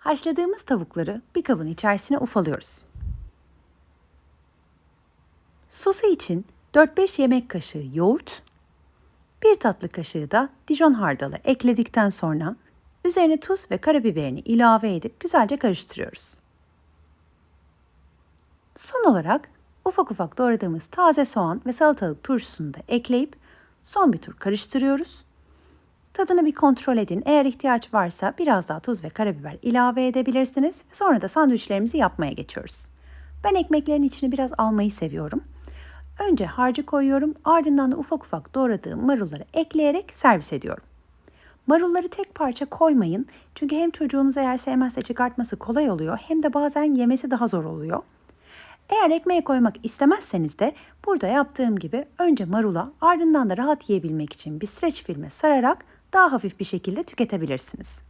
Haşladığımız tavukları bir kabın içerisine ufalıyoruz. Sosu için 4-5 yemek kaşığı yoğurt, 1 tatlı kaşığı da Dijon hardalı ekledikten sonra üzerine tuz ve karabiberini ilave edip güzelce karıştırıyoruz. Son olarak ufak ufak doğradığımız taze soğan ve salatalık turşusunu da ekleyip son bir tur karıştırıyoruz. Tadını bir kontrol edin. Eğer ihtiyaç varsa biraz daha tuz ve karabiber ilave edebilirsiniz. Sonra da sandviçlerimizi yapmaya geçiyoruz. Ben ekmeklerin içine biraz almayı seviyorum. Önce harcı koyuyorum, ardından da ufak ufak doğradığım marulları ekleyerek servis ediyorum. Marulları tek parça koymayın. Çünkü hem çocuğunuz eğer sevmezse çıkartması kolay oluyor hem de bazen yemesi daha zor oluyor. Eğer ekmeğe koymak istemezseniz de burada yaptığım gibi önce marula ardından da rahat yiyebilmek için bir streç filme sararak daha hafif bir şekilde tüketebilirsiniz.